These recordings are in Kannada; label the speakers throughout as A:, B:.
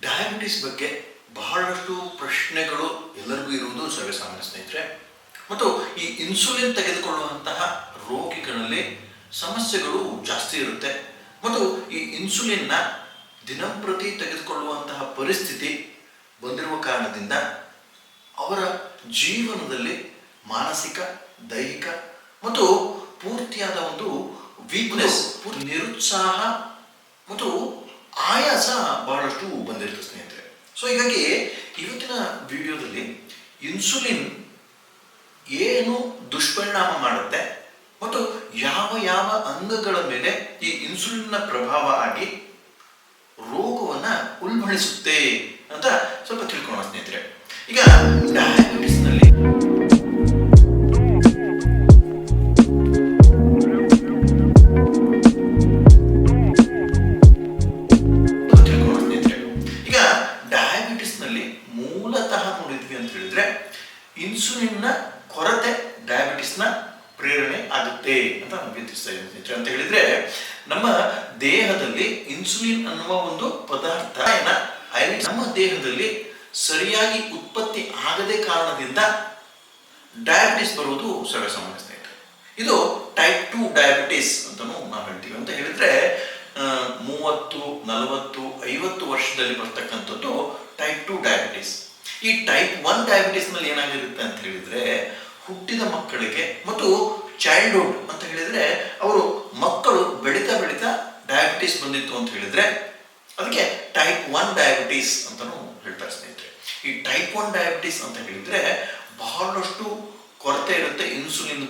A: ಡಯಾಬಿಟಿಸ್ ಬಗ್ಗೆ ಬಹಳಷ್ಟು ಪ್ರಶ್ನೆಗಳು ಎಲ್ಲರಿಗೂ ಇರುವುದು ಸರ್ವೇಸಾಮಾನ್ಯ ಸ್ನೇಹಿತರೆ. ಮತ್ತು ಈ ಇನ್ಸುಲಿನ್ ತೆಗೆದುಕೊಳ್ಳುವಂತಹ ರೋಗಿಗಳಲ್ಲಿ ಸಮಸ್ಯೆಗಳು ಜಾಸ್ತಿ ಇರುತ್ತೆ. ಮತ್ತು ಈ ಇನ್ಸುಲಿನ್ನ ದಿನಂಪ್ರತಿ ತೆಗೆದುಕೊಳ್ಳುವಂತಹ ಪರಿಸ್ಥಿತಿ ಬಂದಿರುವ ಕಾರಣದಿಂದ ಅವರ ಜೀವನದಲ್ಲಿ ಮಾನಸಿಕ, ದೈಹಿಕ ಮತ್ತು ಪೂರ್ತಿಯಾದ ಒಂದು ವೀಕ್ನೆಸ್ ನಿರುತ್ಸಾಹ ಮತ್ತು ಆಯಾಸ ಬಹಳಷ್ಟು ಬಂದಿರುತ್ತೆ ಸ್ನೇಹಿತರೆ. ಸೊ ಹೀಗಾಗಿ ಇವತ್ತಿನ ವಿಡಿಯೋದಲ್ಲಿ ಇನ್ಸುಲಿನ್ ಏನು ದುಷ್ಪರಿಣಾಮ ಮಾಡುತ್ತೆ ಮತ್ತು ಯಾವ ಯಾವ ಅಂಗಗಳ ಮೇಲೆ ಈ ಇನ್ಸುಲಿನ್ನ ಪ್ರಭಾವ ಆಗಿ ರೋಗವನ್ನ ಉಲ್ಬಣಿಸುತ್ತೆ ಅಂತ ಸ್ವಲ್ಪ ತಿಳ್ಕೊಳ್ಳೋಣ ಸ್ನೇಹಿತರೆ. ಈಗ ಡಯಾಬಿಟಿಸ್ನಲ್ಲಿ ನಮ್ಮ ದೇಹದಲ್ಲಿ ಸರಿಯಾಗಿ ಉತ್ಪತ್ತಿ ಆಗದೆ ಕಾರಣದಿಂದ ಡಯಾಬಿಟಿಸ್ ಬರುವುದು ಸರ್ವೇಸಾಮಾನ್ಯ ಸ್ನೇಹಿತರೆ ಇದು ಟೈಪ್ ಟು ಡಯಾಬಿಟಿಸ್ ಅಂತಲೂ ನಾವು ಹೇಳ್ತೀವಿ. ಅಂತ ಹೇಳಿದ್ರೆ ಮೂವತ್ತು, ನಲವತ್ತು, ಐವತ್ತು ವರ್ಷದಲ್ಲಿ ಬರ್ತಕ್ಕಂಥದ್ದು ಟೈಪ್ ಟು ಡಯಾಬಿಟಿಸ್ ಈ ಟೈಪ್ ಒನ್ ಡಯಾಬಿಟಿಸ್ನಲ್ಲಿ ಏನಾಗಿರುತ್ತೆ ಅಂತ ಹೇಳಿದ್ರೆ, ಹುಟ್ಟಿದ ಮಕ್ಕಳಿಗೆ ಮತ್ತು ಚೈಲ್ಡ್ಹುಡ್ ಅಂತ ಹೇಳಿದ್ರೆ, ಅವರು ಮಕ್ಕಳು ಬೆಳೀತಾ ಬೆಳೀತಾ ಡಯಾಬಿಟಿಸ್ ಬಂದಿತ್ತು ಅಂತ ಹೇಳಿದ್ರೆ ಅದಕ್ಕೆ ಟೈಪ್ ಒನ್ ಡಯಾಬಿಟಿಸ್ ಅಂತಲೂ ಹೇಳ್ತಾರೆ ಸ್ನೇಹಿತರೆ. ಈ ಟೈಪ್ ಒನ್ ಡಯಾಬಿಟಿಸ್ ಅಂತ ಹೇಳಿದ್ರೆ ಬಹಳಷ್ಟು ಕೊರತೆ ಇರುತ್ತೆ ಇನ್ಸುಲಿನ್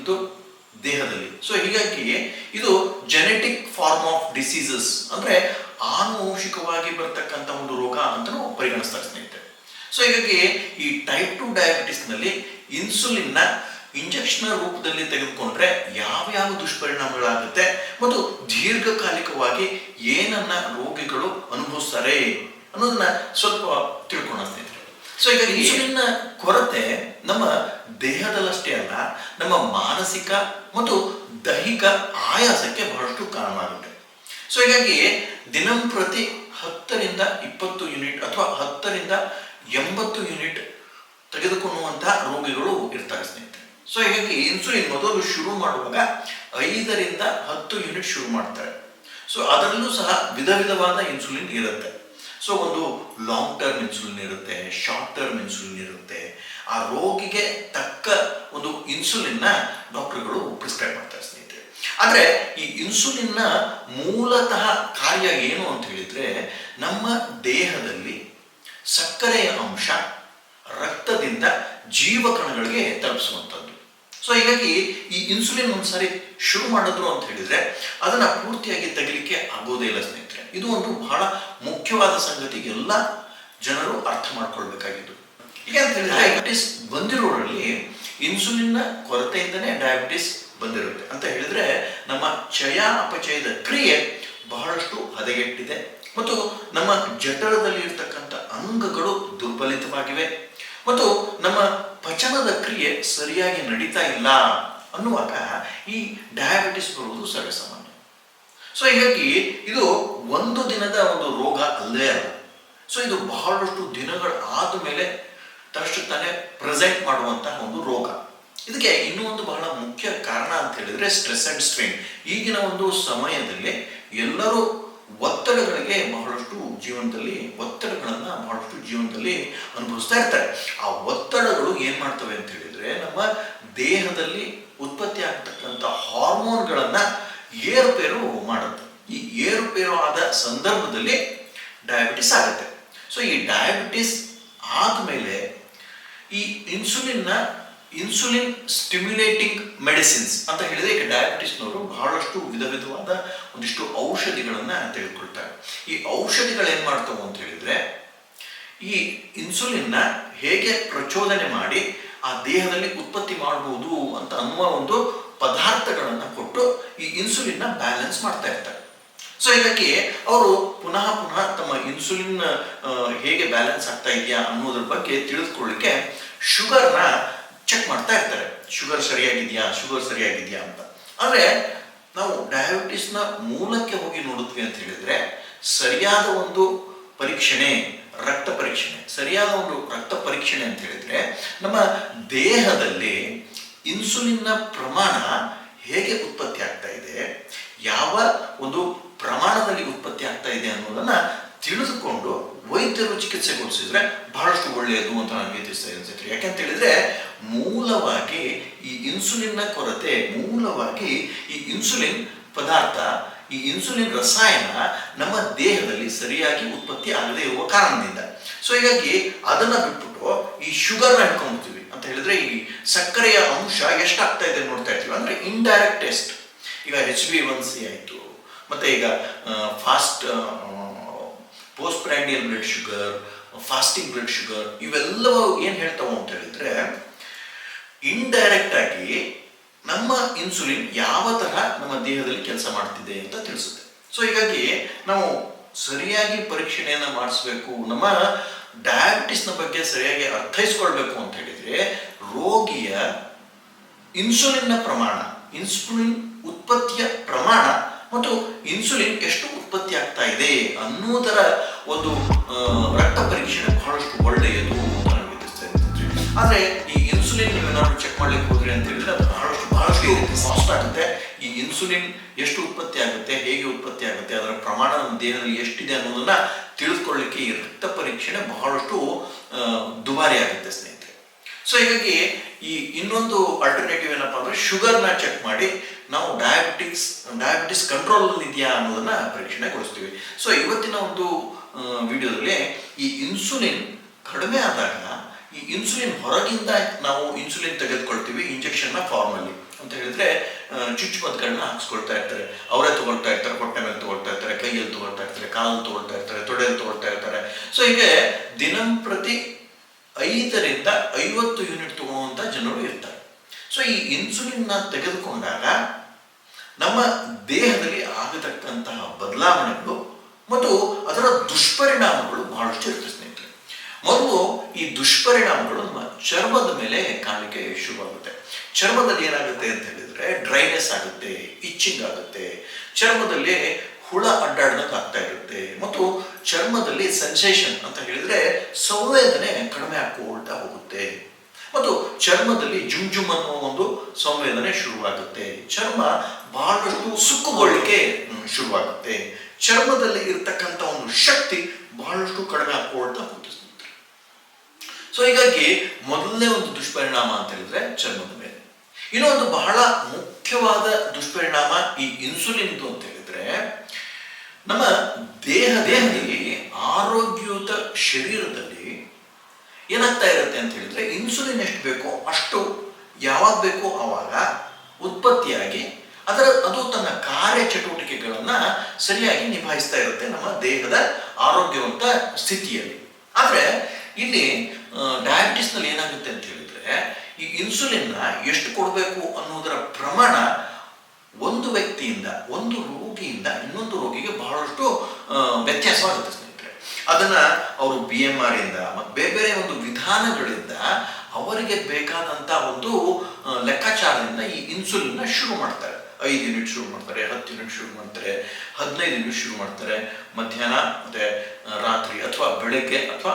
A: ದೇಹದಲ್ಲಿ. ಸೊ ಹೀಗಾಗಿ ಇದು ಜೆನೆಟಿಕ್ ಫಾರ್ಮ್ ಆಫ್ ಡಿಸೀಸಸ್ ಅಂದ್ರೆ ಆನುವಂಶಿಕವಾಗಿ ಬರ್ತಕ್ಕಂಥ ಒಂದು ರೋಗ ಅಂತಲೂ ಪರಿಗಣಿಸ್ತಾರೆ ಸ್ನೇಹಿತರೆ. ಸೊ ಹೀಗಾಗಿ ಈ ಟೈಪ್ ಟು ಡಯಾಬಿಟಿಸ್ನಲ್ಲಿ ಇನ್ಸುಲಿನ್ನ ಇಂಜೆಕ್ಷನ್ ರೂಪದಲ್ಲಿ ತೆಗೆದುಕೊಂಡ್ರೆ ಯಾವ ಯಾವ ದುಷ್ಪರಿಣಾಮಗಳಾಗುತ್ತೆ ಮತ್ತು ದೀರ್ಘಕಾಲಿಕವಾಗಿ ಏನನ್ನ ರೋಗಿಗಳು ಅನುಭವಿಸ್ತಾರೆ ಅನ್ನೋದನ್ನ ಸ್ವಲ್ಪ ತಿಳ್ಕೊಳ್ಳೋಣ ಸ್ನೇಹಿತರೆ. ಸೊ ಈಗ ಇನ್ಸುಲಿನ್ ಕೊರತೆ ನಮ್ಮ ದೇಹದಲ್ಲಷ್ಟೇ ಅಲ್ಲ ನಮ್ಮ ಮಾನಸಿಕ ಮತ್ತು ದೈಹಿಕ ಆಯಾಸಕ್ಕೆ ಬಹಳಷ್ಟು ಕಾರಣವಾಗುತ್ತೆ. ಸೊ ಹೀಗಾಗಿ ದಿನಂಪ್ರತಿ ಹತ್ತರಿಂದ ಇಪ್ಪತ್ತು ಯೂನಿಟ್ ಅಥವಾ ಹತ್ತರಿಂದ ಎಂಬತ್ತು ಯೂನಿಟ್ ತೆಗೆದುಕೊಳ್ಳುವಂತಹ ರೋಗಿಗಳು ಇರ್ತಾರೆ ಸ್ನೇಹಿತರೆ. ಸೊ ಹೀಗಾಗಿ ಇನ್ಸುಲಿನ್ ಮೊದಲು ಶುರು ಮಾಡುವಾಗ ಐದರಿಂದ ಹತ್ತು ಯೂನಿಟ್ ಶುರು ಮಾಡ್ತಾರೆ. ಸೊ ಅದರಲ್ಲೂ ಸಹ ವಿಧ ವಿಧವಾದ ಇನ್ಸುಲಿನ್ ಇರುತ್ತೆ. ಸೊ ಒಂದು ಲಾಂಗ್ ಟರ್ಮ್ ಇನ್ಸುಲಿನ್ ಇರುತ್ತೆ ಶಾರ್ಟ್ ಟರ್ಮ್ ಇನ್ಸುಲಿನ್ ಇರುತ್ತೆ. ಆ ರೋಗಿಗೆ ತಕ್ಕ ಒಂದು ಇನ್ಸುಲಿನ್ನ ಡಾಕ್ಟರ್ಗಳು ಪ್ರಿಸ್ಕ್ರೈಬ್ ಮಾಡ್ತಾರೆ ಸ್ನೇಹಿತರೆ. ಆದರೆ ಈ ಇನ್ಸುಲಿನ್ನ ಮೂಲತಃ ಕಾರ್ಯ ಏನು ಅಂತ ಹೇಳಿದ್ರೆ ನಮ್ಮ ದೇಹದಲ್ಲಿ ಸಕ್ಕರೆಯ ಅಂಶ ರಕ್ತದಿಂದ ಜೀವಕಣಗಳಿಗೆ ತಲುಪಿಸುವಂಥದ್ದು. ಸೊ ಹೀಗಾಗಿ ಈ ಇನ್ಸುಲಿನ್ ಒಂದ್ಸಾರಿ ಶುರು ಮಾಡಿದ್ರು ಅಂತ ಹೇಳಿದ್ರೆ ಅದನ್ನ ಪೂರ್ತಿಯಾಗಿ ತೆಗಿಲಿಕ್ಕೆ ಆಗೋದೇ ಇಲ್ಲ ಸ್ನೇಹಿತರೆ. ಇದು ಒಂದು ಬಹಳ ಮುಖ್ಯವಾದ ಸಂಗತಿ ಎಲ್ಲ ಜನರು ಅರ್ಥ ಮಾಡ್ಕೊಳ್ಬೇಕಾಗಿದ್ದು. ಈಗ ಅಂತ ಹೇಳಿದ್ರೆ ಡಯಾಬಿಟಿಸ್ ಬಂದಿರೋರಲ್ಲಿ ಇನ್ಸುಲಿನ್ನ ಕೊರತೆಯಿಂದನೇ ಡಯಾಬಿಟಿಸ್ ಬಂದಿರುತ್ತೆ. ಅಂತ ಹೇಳಿದ್ರೆ ನಮ್ಮ ಚಯ ಅಪಚಯದ ಕ್ರಿಯೆ ಬಹಳಷ್ಟು ಹದಗೆಟ್ಟಿದೆ. ಮತ್ತು ನಮ್ಮ ಜಠರದಲ್ಲಿ ಇರ್ತಕ್ಕಂಥ ಅಂಗಗಳು ದುರ್ಬಲಿತವಾಗಿವೆ. ಮತ್ತು ನಮ್ಮ ಪಚನದ ಕ್ರಿಯೆ ಸರಿಯಾಗಿ ನಡೀತಾ ಇಲ್ಲ ಅನ್ನುವಾಗ ಈ ಡಯಾಬಿಟಿಸ್ ಬರುವುದು ಸರ್ವೇಸಾಮಾನ್ಯ ಸೊ ಹೀಗಾಗಿ ಇದು ಒಂದು ದಿನದ ಒಂದು ರೋಗ ಅಲ್ಲದೆ ಅದು ಸೊ ಇದು ಬಹಳಷ್ಟು ದಿನಗಳು ಆದ ಮೇಲೆ ತಕ್ಷಣ ಪ್ರೆಸೆಂಟ್ ಮಾಡುವಂತಹ ಒಂದು ರೋಗ. ಇದಕ್ಕೆ ಇನ್ನೂ ಒಂದು ಬಹಳ ಮುಖ್ಯ ಕಾರಣ ಅಂತ ಹೇಳಿದ್ರೆ ಸ್ಟ್ರೆಸ್ ಅಂಡ್ ಸ್ಟ್ರೈನ್ ಈಗಿನ ಒಂದು ಸಮಯದಲ್ಲಿ ಎಲ್ಲರೂ ಒತ್ತಡಗಳಿಗೆ ಬಹಳಷ್ಟು ಜೀವನದಲ್ಲಿ, ಒತ್ತಡಗಳನ್ನು ಬಹಳಷ್ಟು ಜೀವನದಲ್ಲಿ ಅನುಭವಿಸ್ತಾ ಇರ್ತಾರೆ. ಆ ಒತ್ತಡಗಳು ಏನು ಮಾಡ್ತವೆ ಅಂತ ಹೇಳಿದ್ರೆ, ನಮ್ಮ ದೇಹದಲ್ಲಿ ಉತ್ಪತ್ತಿ ಆಗ್ತಕ್ಕಂಥ ಹಾರ್ಮೋನ್ಗಳನ್ನು ಏರುಪೇರು ಮಾಡುತ್ತೆ. ಈ ಏರುಪೇರು ಆದ ಸಂದರ್ಭದಲ್ಲಿ ಡಯಾಬಿಟಿಸ್ ಆಗುತ್ತೆ. ಸೊ ಈ ಡಯಾಬಿಟಿಸ್ ಆದಮೇಲೆ ಈ ಇನ್ಸುಲಿನ್ನ ಇನ್ಸುಲಿನ್ ಸ್ಟಿಮ್ಯುಲೇಟಿಂಗ್ ಮೆಡಿಸಿನ್ಸ್ ಅಂತ ಹೇಳಿದ್ರೆ ಈಗ ಡಯಾಬಿಟಿಸ್ನವರು ಬಹಳಷ್ಟು ವಿಧ ವಿಧವಾದ ಒಂದಿಷ್ಟು ಔಷಧಿಗಳನ್ನ ತಿಳ್ಕೊಳ್ತಾರೆ ಈ ಔಷಧಿಗಳು ಏನ್ ಮಾಡ್ತಾವು ಅಂತ ಹೇಳಿದ್ರೆ, ಈ ಇನ್ಸುಲಿನ್ನ ಹೇಗೆ ಪ್ರಚೋದನೆ ಮಾಡಿ ಆ ದೇಹದಲ್ಲಿ ಉತ್ಪತ್ತಿ ಮಾಡಬಹುದು ಅಂತ ಅನ್ನುವ ಒಂದು ಪದಾರ್ಥಗಳನ್ನು ಕೊಟ್ಟು ಈ ಇನ್ಸುಲಿನ್ನ ಬ್ಯಾಲೆನ್ಸ್ ಮಾಡ್ತಾ ಇರ್ತಾರೆ. ಸೊ ಇದಕ್ಕೆ ಅವರು ಪುನಃ ಪುನಃ ತಮ್ಮ ಇನ್ಸುಲಿನ್ ಹೇಗೆ ಬ್ಯಾಲೆನ್ಸ್ ಆಗ್ತಾ ಇದೆಯಾ ಅನ್ನೋದ್ರ ಬಗ್ಗೆ ತಿಳಿದುಕೊಳ್ಳಿಕ್ಕೆ ಶುಗರ್ನ ಚೆಕ್ ಮಾಡ್ತಾ ಇರ್ತಾರೆ. ಶುಗರ್ ಸರಿಯಾಗಿದೆಯಾ? ಶುಗರ್ ಸರಿಯಾಗಿದೆಯಾ? ಅಂತ. ಆದರೆ ನಾವು ಡಯಾಬಿಟಿಸ್ನ ಮೂಲಕ್ಕೆ ಹೋಗಿ ನೋಡಿದ್ವಿ ಅಂತ ಹೇಳಿದ್ರೆ, ಸರಿಯಾದ ಒಂದು ಪರೀಕ್ಷಣೆ, ರಕ್ತ ಪರೀಕ್ಷಣೆ, ಸರಿಯಾದ ಒಂದು ರಕ್ತ ಪರೀಕ್ಷಣೆ ಅಂತ ಹೇಳಿದ್ರೆ, ನಮ್ಮ ದೇಹದಲ್ಲಿ ಇನ್ಸುಲಿನ್ನ ಪ್ರಮಾಣ ಹೇಗೆ ಉತ್ಪತ್ತಿ ಆಗ್ತಾ ಇದೆ, ಯಾವ ಒಂದು ಪ್ರಮಾಣದಲ್ಲಿ ಉತ್ಪತ್ತಿ ಆಗ್ತಾ ಇದೆ ಅನ್ನೋದನ್ನ ತಿಳಿದುಕೊಂಡು ವೈದ್ಯರು ಚಿಕಿತ್ಸೆಗೊಳಿಸಿದ್ರೆ ಬಹಳಷ್ಟು ಒಳ್ಳೆಯದು ಅಂತ ನನಗೆ ತಿಳಿಸ್ತಾ ಅನ್ಸುತ್ತೆ ಯಾಕೆಂತ ಹೇಳಿದ್ರೆ ಮೂಲವಾಗಿ ಈ ಇನ್ಸುಲಿನ್ನ ಕೊರತೆ ಮೂಲವಾಗಿ ಈ ಇನ್ಸುಲಿನ್ ಪದಾರ್ಥ, ಈ ಇನ್ಸುಲಿನ್ ರಸಾಯನ ನಮ್ಮ ದೇಹದಲ್ಲಿ ಸರಿಯಾಗಿ ಉತ್ಪತ್ತಿ ಆಗದೆ ಇರುವ ಕಾರಣದಿಂದ. ಸೊ ಹೀಗಾಗಿ ಅದನ್ನ ಬಿಟ್ಬಿಟ್ಟು ಈ ಶುಗರ್ ಹಿಡ್ಕೊಂಡ್ಬಿಡ್ತೀವಿ ಅಂತ ಹೇಳಿದ್ರೆ ಈ ಸಕ್ಕರೆಯ ಅಂಶ ಎಷ್ಟಾಗ್ತಾ ಇದೆ ನೋಡ್ತಾ ಇರ್ತೀವಿ. ಅಂದ್ರೆ ಇಂಡೈರೆಕ್ಟ್ ಟೆಸ್ಟ್ ಈಗ ಎಚ್ ಬಿ ಒನ್ ಸಿ ಆಯಿತು. ಮತ್ತೆ ಈಗ fast post prandial blood sugar fasting blood sugar ಇವೆಲ್ಲವೂ ಏನು ಹೇಳ್ತಾವೆ ಅಂತ ಹೇಳಿದ್ರೆ ಇಂಡೈರೆಕ್ಟ್ ಆಗಿ ನಮ್ಮ ಇನ್ಸುಲಿನ್ ಯಾವ ತರ ನಮ್ಮ ದೇಹದಲ್ಲಿ ಕೆಲಸ ಮಾಡ್ತಿದೆ ಅಂತ ತಿಳಿಸುತ್ತೆ ಸೊ ಹೀಗಾಗಿ ನಾವು ಸರಿಯಾಗಿ ಪರೀಕ್ಷಣೆಯನ್ನ ಮಾಡಿಸ್ಬೇಕು, ನಮ್ಮ ಡಯಾಬಿಟಿಸ್ನ ಬಗ್ಗೆ ಸರಿಯಾಗಿ ಅರ್ಥೈಸ್ಕೊಳ್ಬೇಕು ಅಂತ ಹೇಳಿದ್ರೆ, ರೋಗಿಯ ಇನ್ಸುಲಿನ್ನ ಪ್ರಮಾಣ ಇನ್ಸುಲಿನ್ ಉತ್ಪತ್ತಿಯ ಪ್ರಮಾಣ ಮತ್ತು ಇನ್ಸುಲಿನ್ ಎಷ್ಟು ಉತ್ಪತ್ತಿ ಆಗ್ತಾ ಇದೆ ಅನ್ನೋದರ ಒಂದು ರಕ್ತ ಪರೀಕ್ಷೆ ಬಹಳಷ್ಟು ಒಳ್ಳೆಯದು ಅಂತ ಇರ್ತದೆ. ಆದ್ರೆ ಈ ಇನ್ಸುಲಿನ್ ನೀವೇನಾದ್ರು ಚೆಕ್ ಮಾಡ್ಲಿಕ್ಕೆ ಹೋದ್ರಿ ಅಂತ ಹೇಳಿದ್ರೆ ಅದು ಬಹಳಷ್ಟು ಬಹಳಷ್ಟು ಕಾಸ್ಟ್ ಆಗುತ್ತೆ. ಈ ಇನ್ಸುಲಿನ್ ಎಷ್ಟು ಉತ್ಪತ್ತಿ ಆಗುತ್ತೆ, ಹೇಗೆ ಉತ್ಪತ್ತಿ ಆಗುತ್ತೆ, ಅದರ ಪ್ರಮಾಣ ನಮ್ಮ ದೇಹದಲ್ಲಿ ಎಷ್ಟಿದೆ ಅನ್ನೋದನ್ನ ತಿಳಿದುಕೊಳ್ಳಿಕ್ಕೆ ಈ ರಕ್ತ ಪರೀಕ್ಷಣೆ ಬಹಳಷ್ಟು ದುಬಾರಿ ಆಗುತ್ತೆ ಸ್ನೇಹಿತರೆ. ಸೊ ಹೀಗಾಗಿ ಈ ಇನ್ನೊಂದು ಆಲ್ಟರ್ನೇಟಿವ್ ಏನಪ್ಪಾ ಅಂದ್ರೆ ಶುಗರ್ನ ಚೆಕ್ ಮಾಡಿ ನಾವು ಡಯಾಬಿಟಿಕ್ಸ್ ಡಯಾಬಿಟಿಸ್ ಕಂಟ್ರೋಲ್ ಇದೆಯಾ ಅನ್ನೋದನ್ನ ಪರೀಕ್ಷಣೆಗೊಳಿಸ್ತೀವಿ. ಸೊ ಇವತ್ತಿನ ಒಂದು ವಿಡಿಯೋದಲ್ಲಿ ಈ ಇನ್ಸುಲಿನ್ ಕಡಿಮೆ ಆದಾಗ ಈ ಇನ್ಸುಲಿನ್ ಹೊರಗಿಂದ ನಾವು ಇನ್ಸುಲಿನ್ ತೆಗೆದುಕೊಳ್ತೀವಿ ಇಂಜೆಕ್ಷನ್ನ ಫಾರ್ಮಲ್ಲಿ ಅಂತ ಹೇಳಿದ್ರೆ ಚುಚ್ಚುಮದ್ದುಗಳನ್ನ ಹಾಕ್ಸ್ಕೊಳ್ತಾ ಇರ್ತಾರೆ. ಅವರೇ ತಗೊಳ್ತಾ ಇರ್ತಾರೆ, ಹೊಟ್ಟೆ ಮೇಲೆ ತಗೊಳ್ತಾ ಇರ್ತಾರೆ, ಕೈಯಲ್ಲಿ ತಗೊಳ್ತಾ ಇರ್ತಾರೆ, ಕಾಲಲ್ಲಿ ತಗೊಳ್ತಾ ಇರ್ತಾರೆ, ತೊಡೆಯಲ್ಲಿ ತಗೊಳ್ತಾ ಇರ್ತಾರೆ. ಸೊ ಹೀಗೆ ದಿನಂಪ್ರತಿ ಐದರಿಂದ ಐವತ್ತು ಯೂನಿಟ್ ತಗೊಳ್ಳುವಂತ ಜನರು ಇರ್ತಾರೆ. ಸೊ ಈ ಇನ್ಸುಲಿನ್ನ ತೆಗೆದುಕೊಂಡಾಗ ನಮ್ಮ ದೇಹದಲ್ಲಿ ಆಗತಕ್ಕಂತಹ ಬದಲಾವಣೆಗಳು ಮತ್ತು ಅದರ ದುಷ್ಪರಿಣಾಮಗಳು ಬಹಳಷ್ಟು ಇರ್ತದೆ. ಮೊದಲು ಈ ದುಷ್ಪರಿಣಾಮಗಳು ಚರ್ಮದ ಮೇಲೆ ಕಾಣಿಕೆ ಶುರುವಾಗುತ್ತೆ ಚರ್ಮದಲ್ಲಿ ಏನಾಗುತ್ತೆ ಅಂತ ಹೇಳಿದ್ರೆ ಡ್ರೈನೆಸ್ ಆಗುತ್ತೆ, ಇಚ್ಚಿಂಗ್ ಆಗುತ್ತೆ, ಚರ್ಮದಲ್ಲಿ ಹುಳ ಅಡ್ಡಾಡ್ದಂಗೆ ಆಗ್ತಾ ಇರುತ್ತೆ, ಮತ್ತು ಚರ್ಮದಲ್ಲಿ ಸೆನ್ಸೇಷನ್ ಅಂತ ಹೇಳಿದ್ರೆ ಸಂವೇದನೆ ಕಡಿಮೆ ಹಾಕೊಳ್ತಾ ಹೋಗುತ್ತೆ. ಮತ್ತು ಚರ್ಮದಲ್ಲಿ ಜುಮ್ ಜುಮ್ ಅನ್ನೋ ಒಂದು ಸಂವೇದನೆ ಶುರುವಾಗುತ್ತೆ. ಚರ್ಮ ಬಹಳಷ್ಟು ಸುಕ್ಕುಗೊಳ್ಳಿಕೆ ಶುರುವಾಗುತ್ತೆ. ಚರ್ಮದಲ್ಲಿ ಇರ್ತಕ್ಕಂಥ ಒಂದು ಶಕ್ತಿ ಬಹಳಷ್ಟು ಕಡಿಮೆ ಹಾಕೊಳ್ತಾ ಹೋಗುತ್ತೆ. ಸೊ ಹೀಗಾಗಿ ಮೊದಲನೇ ಒಂದು ದುಷ್ಪರಿಣಾಮ ಅಂತ ಹೇಳಿದ್ರೆ ಚರ್ಮದ ಮೇಲೆ. ಇನ್ನೊಂದು ಬಹಳ ಮುಖ್ಯವಾದ ದುಷ್ಪರಿಣಾಮ ಈ ಇನ್ಸುಲಿನ್ದು ಅಂತ ಹೇಳಿದ್ರೆ, ನಮ್ಮ ದೇಹ ದೇಹದಲ್ಲಿ ಆರೋಗ್ಯಯುತ ಶರೀರದಲ್ಲಿ ಏನಾಗ್ತಾ ಇರುತ್ತೆ ಅಂತ ಹೇಳಿದ್ರೆ ಇನ್ಸುಲಿನ್ ಎಷ್ಟು ಬೇಕೋ ಅಷ್ಟು ಯಾವಾಗ ಬೇಕೋ ಆವಾಗ ಉತ್ಪತ್ತಿಯಾಗಿ ಅದರ, ಅದು ತನ್ನ ಕಾರ್ಯ ಚಟುವಟಿಕೆಗಳನ್ನ ಸರಿಯಾಗಿ ನಿಭಾಯಿಸ್ತಾ ಇರುತ್ತೆ ನಮ್ಮ ದೇಹದ ಆರೋಗ್ಯವಂತ ಸ್ಥಿತಿಯಲ್ಲಿ. ಆದರೆ ಇಲ್ಲಿ ಡಯಾಬಿಟಿಸ್ನಲ್ಲಿ ಏನಾಗುತ್ತೆ ಅಂತ ಹೇಳಿದ್ರೆ, ಈ ಇನ್ಸುಲಿನ್ನ ಎಷ್ಟು ಕೊಡಬೇಕು ಅನ್ನೋದರ ಪ್ರಮಾಣ ಒಂದು ವ್ಯಕ್ತಿಯಿಂದ, ಒಂದು ರೋಗಿಯಿಂದ ಇನ್ನೊಂದು ರೋಗಿಗೆ ಬಹಳಷ್ಟು ವ್ಯತ್ಯಾಸವಾಗುತ್ತೆ ಸ್ನೇಹಿತರೆ. ಅದನ್ನ ಅವರು ಬಿ ಎಂ ಆರ್ ಇಂದ ಮತ್ತು ಬೇರೆ ಬೇರೆ ಒಂದು ವಿಧಾನಗಳಿಂದ ಅವರಿಗೆ ಬೇಕಾದಂತ ಒಂದು ಲೆಕ್ಕಾಚಾರದಿಂದ ಈ ಇನ್ಸುಲಿನ್ನ ಶುರು ಮಾಡ್ತಾರೆ. ಐದು ಯೂನಿಟ್ ಶುರು ಮಾಡ್ತಾರೆ, ಹತ್ತು ಯೂನಿಟ್ ಶುರು ಮಾಡ್ತಾರೆ, ಹದಿನೈದು ಯೂನಿಟ್ ಶುರು ಮಾಡ್ತಾರೆ. ಮಧ್ಯಾಹ್ನ, ಮತ್ತೆ ರಾತ್ರಿ ಅಥವಾ ಬೆಳಗ್ಗೆ ಅಥವಾ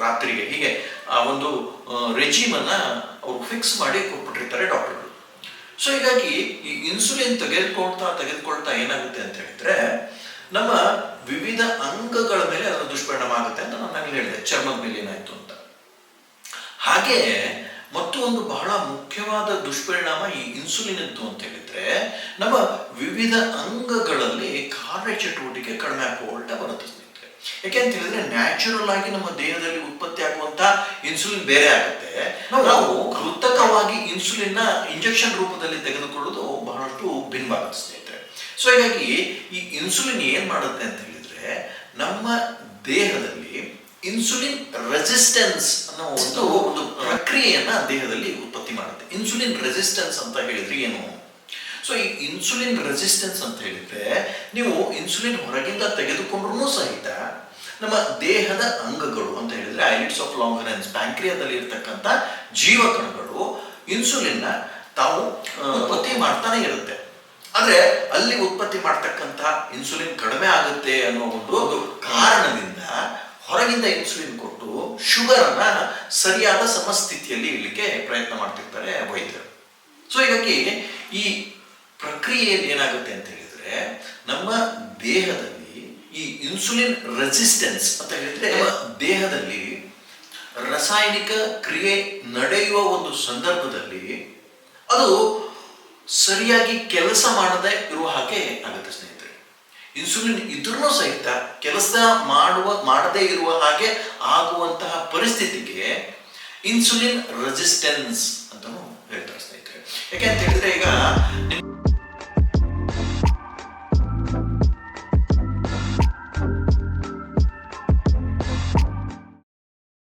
A: ರಾತ್ರಿಗೆ. ಹೀಗೆ, ಆ, ಒಂದು ರೆಜಿಮನ್ನ ಅವರು ಫಿಕ್ಸ್ ಮಾಡಿ ಕೊಟ್ಬಿಟ್ಟಿರ್ತಾರೆ ಡಾಕ್ಟರ್ಗಳು ಸೊ ಹೀಗಾಗಿ ಈ ಇನ್ಸುಲಿನ್ ತೆಗೆದುಕೊಳ್ತಾ ತೆಗೆದುಕೊಳ್ತಾ ಏನಾಗುತ್ತೆ ಅಂತ ಹೇಳಿದ್ರೆ, ನಮ್ಮ ವಿವಿಧ ಅಂಗಗಳ ಮೇಲೆ ಅದರ ದುಷ್ಪರಿಣಾಮ ಆಗುತ್ತೆ ಅಂತ ನಾನು ಆಗಲೇ ಹೇಳಿದೆ. ಚರ್ಮದ ಮೇಲೆ ಏನಾಯ್ತು ಅಂತ. ಹಾಗೆ, ಮತ್ತು ಒಂದು ಬಹಳ ಮುಖ್ಯವಾದ ದುಷ್ಪರಿಣಾಮ ಈ ಇನ್ಸುಲಿನ್ ಅಂತ ಹೇಳಿದ್ರೆ, ನಮ್ಮ ವಿವಿಧ ಅಂಗಗಳಲ್ಲಿ ಕಾರ್ಯಚಟುವಟಿಕೆ ಕಡಿಮೆ ಹಾಕೊಳ್ತಾ ಬರುತ್ತೆ. ಯಾಕೆ ಅಂತ ಹೇಳಿದ್ರೆ ನ್ಯಾಚುರಲ್ ಆಗಿ ನಮ್ಮ ದೇಹದಲ್ಲಿ ಉತ್ಪತ್ತಿ ಆಗುವಂತ ಇನ್ಸುಲಿನ್ ಬೇರೆ ಆಗುತ್ತೆ. ನಾವು ಕೃತಕವಾಗಿ ಇನ್ಸುಲಿನ್ನ ಇಂಜೆಕ್ಷನ್ ರೂಪದಲ್ಲಿ ತೆಗೆದುಕೊಳ್ಳೋದು ಬಹಳಷ್ಟು ಭಿನ್ನವಾಗುತ್ತೆ ಸ್ನೇಹಿತರೆ. ಸೊ ಹೀಗಾಗಿ ಈ ಇನ್ಸುಲಿನ್ ಏನ್ ಮಾಡುತ್ತೆ ಅಂತ ಹೇಳಿದ್ರೆ ನಮ್ಮ ದೇಹದಲ್ಲಿ ಇನ್ಸುಲಿನ್ ರೆಸಿಸ್ಟೆನ್ಸ್ ಅನ್ನೋ ಒಂದು ಒಂದು ಪ್ರಕ್ರಿಯೆಯನ್ನ ದೇಹದಲ್ಲಿ ಉತ್ಪತ್ತಿ ಮಾಡುತ್ತೆ. ಇನ್ಸುಲಿನ್ ರೆಸಿಸ್ಟೆನ್ಸ್ ಅಂತ ಹೇಳಿದ್ರೆ ಏನು? ಸೊ ಈ ಇನ್ಸುಲಿನ್ ರೆಸಿಸ್ಟೆನ್ಸ್ ಅಂತ ಹೇಳಿದ್ರೆ ನೀವು ಇನ್ಸುಲಿನ್ ಹೊರಗಿಂದ ತೆಗೆದುಕೊಂಡ್ರೂ ಸಹಿತ ನಮ್ಮ ದೇಹದ ಅಂಗಗಳು ಅಂತ ಹೇಳಿದ್ರೆ ಐಲಿಟ್ಸ್ ಆಫ್ ಲಾಂಗರೆನ್ಸ್ ಬ್ಯಾಂಕ್ರಿಯಾದಲ್ಲಿ ಇರ್ತಕ್ಕಂಥ ಜೀವಕಣಗಳು ಇನ್ಸುಲಿನ್ನ ತಾವು ಉತ್ಪತ್ತಿ ಮಾಡ್ತಾನೆ ಇರುತ್ತೆ. ಆದ್ರೆ ಅಲ್ಲಿ ಉತ್ಪತ್ತಿ ಮಾಡ್ತಕ್ಕಂಥ ಇನ್ಸುಲಿನ್ ಕಡಿಮೆ ಆಗುತ್ತೆ ಅನ್ನೋ ಒಂದು ಒಂದು ಕಾರಣದಿಂದ ಹೊರಗಿಂದ ಇನ್ಸುಲಿನ್ ಕೊಟ್ಟು ಶುಗರ್ ಅನ್ನ ಸರಿಯಾದ ಸಮಸ್ಥಿತಿಯಲ್ಲಿ ಇಡಲಿಕ್ಕೆ ಪ್ರಯತ್ನ ಮಾಡ್ತಿರ್ತಾರೆ ವೈದ್ಯರು. ಸೊ ಹೀಗಾಗಿ ಈ ಪ್ರಕ್ರಿಯೆಯಲ್ಲಿ ಏನಾಗುತ್ತೆ ಅಂತ ಹೇಳಿದ್ರೆ, ನಮ್ಮ ದೇಹದಲ್ಲಿ ಈ ಇನ್ಸುಲಿನ್ ರೆಸಿಸ್ಟೆನ್ಸ್ ಅಂತ ಹೇಳಿದ್ರೆ ದೇಹದಲ್ಲಿ ರಾಸಾಯನಿಕ ಕ್ರಿಯೆ ನಡೆಯುವ ಒಂದು ಸಂದರ್ಭದಲ್ಲಿ ಅದು ಸರಿಯಾಗಿ ಕೆಲಸ ಮಾಡದೆ ಇರುವ ಹಾಗೆ ಆಗುತ್ತೆ ಸ್ನೇಹಿತರೆ. ಇನ್ಸುಲಿನ್ ಇದ್ರೂ ಸಹಿತ ಕೆಲಸ ಮಾಡುವ, ಮಾಡದೇ ಇರುವ ಹಾಗೆ ಆಗುವಂತಹ ಪರಿಸ್ಥಿತಿಗೆ ಇನ್ಸುಲಿನ್ ರೆಸಿಸ್ಟೆನ್ಸ್ ಅಂತ ಹೇಳ್ತಾರೆ ಸ್ನೇಹಿತರೆ. ಯಾಕೆ ಅಂತ ಹೇಳಿದ್ರೆ ಈಗ